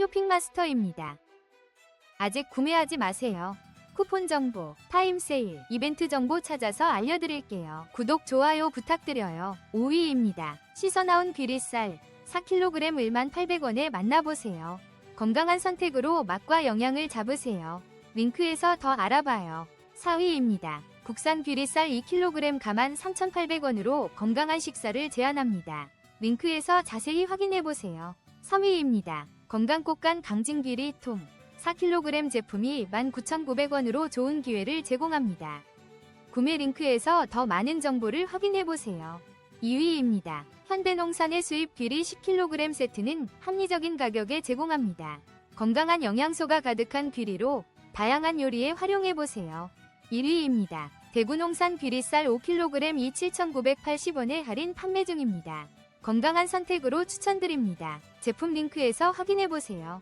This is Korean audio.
쇼핑마스터입니다. 아직 구매하지 마세요. 쿠폰 정보, 타임 세일, 이벤트 정보 찾아서 알려드릴게요. 구독, 좋아요 부탁드려요. 5위입니다. 씻어 나온 귀리쌀 4kg 1만 800원에 만나보세요. 건강한 선택으로 맛과 영양을 잡으세요. 링크에서 더 알아봐요. 4위입니다. 국산 귀리쌀 2kg 가만 3,800원으로 건강한 식사를 제안합니다. 링크에서 자세히 확인해보세요. 3위입니다. 건강꽃간 강진귀리 통 4kg 제품이 19,900원으로 좋은 기회를 제공합니다. 구매 링크에서 더 많은 정보를 확인해보세요. 2위입니다. 현대농산의 수입 귀리 10kg 세트는 합리적인 가격에 제공합니다. 건강한 영양소가 가득한 귀리로 다양한 요리에 활용해보세요. 1위입니다. 대구농산 귀리쌀 5kg 이 7,980원에 할인 판매 중입니다. 건강한 선택으로 추천드립니다. 제품 링크에서 확인해보세요.